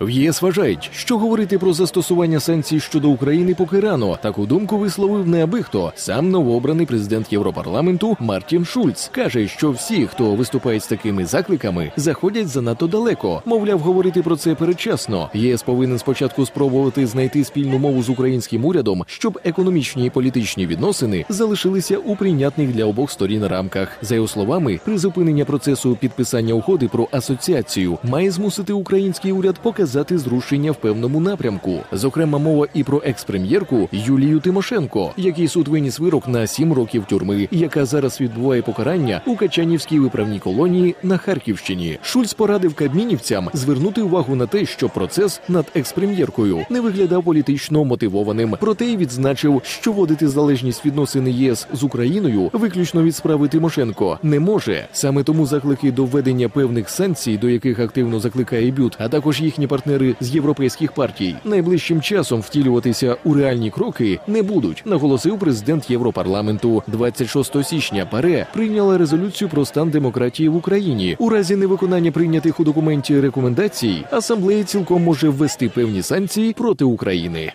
В ЄС вважають, що говорити про застосування санкцій щодо України поки рано. Таку думку висловив не аби хто. Сам новообраний президент Європарламенту Мартін Шульц каже, що всі, хто виступає з такими закликами, заходять занадто далеко. Мовляв, говорити про це передчасно. ЄС повинен спочатку спробувати знайти спільну мову з українським урядом, щоб економічні і політичні відносини залишилися у прийнятних для обох сторін рамках. За його словами, призупинення процесу підписання угоди про асоціацію має змусити український уряд показати зрушення в певному напрямку. Зокрема, мова і про екс-прем'єрку Юлію Тимошенко, який суд виніс вирок на сім років тюрми, яка зараз відбуває покарання у Качанівській виправній колонії на Харківщині. Шульц порадив кабмінівцям звернути увагу на те, що процес над екс-прем'єркою не виглядав політично мотивованим. Проте й відзначив, що вводити залежність відносини ЄС з Україною виключно від справи Тимошенко не може. Саме тому заклики до введення певних санкцій, до яких активно закликає БЮТ, а також їхні партнери з європейських партій, найближчим часом втілюватися у реальні кроки не будуть, наголосив президент Європарламенту. 26 січня ПАРЕ прийняла резолюцію про стан демократії в Україні. У разі невиконання прийнятих у документі рекомендацій асамблея цілком може ввести певні санкції проти України.